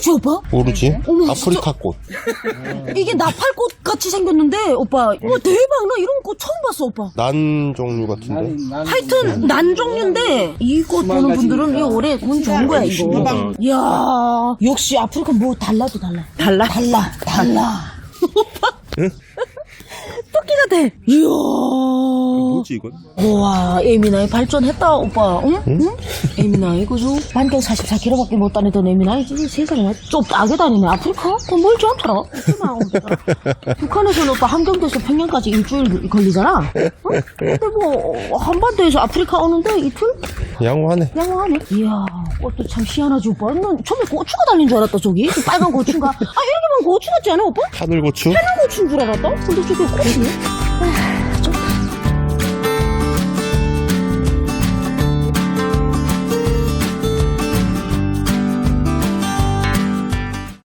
모르지 오빠? 모르지? 어머, 아프리카 꽃. 이게 나팔꽃 같이 생겼는데 오빠. 와 대박. 나 이런 꽃 처음 봤어 오빠. 난 종류 같은데. 하여튼 난 종류인데 이거 보는 분들은 이 올해 운 좋은 거야 이거. 이야 역시 아프리카 뭐 달라도 달라. 달라? 달라 달라. 토끼 같아. 이야 뭐지 이건? 우와 에미나이 발전했다 오빠 응? 응? 에미나이 그죠? 반경 44km밖에 못 다니던 에미나이 지금 세상에 좀 싸게 다니네 아프리카? 그건 멀지 않더라. 북한에서는 오빠 함경도에서 평양까지 일주일 걸리잖아 어? 근데 뭐 한반도에서 아프리카 오는데 이틀? 양호하네. 양호하네 이야 꽃도 참 희한하지 오빠 난 처음에 고추가 달린 줄 알았다 저기 그 빨간 고추인가 아 이렇게 보면 고추 같지 않아 오빠? 하늘고추? 고추인 줄 알았다? 근데 저게 꽃이네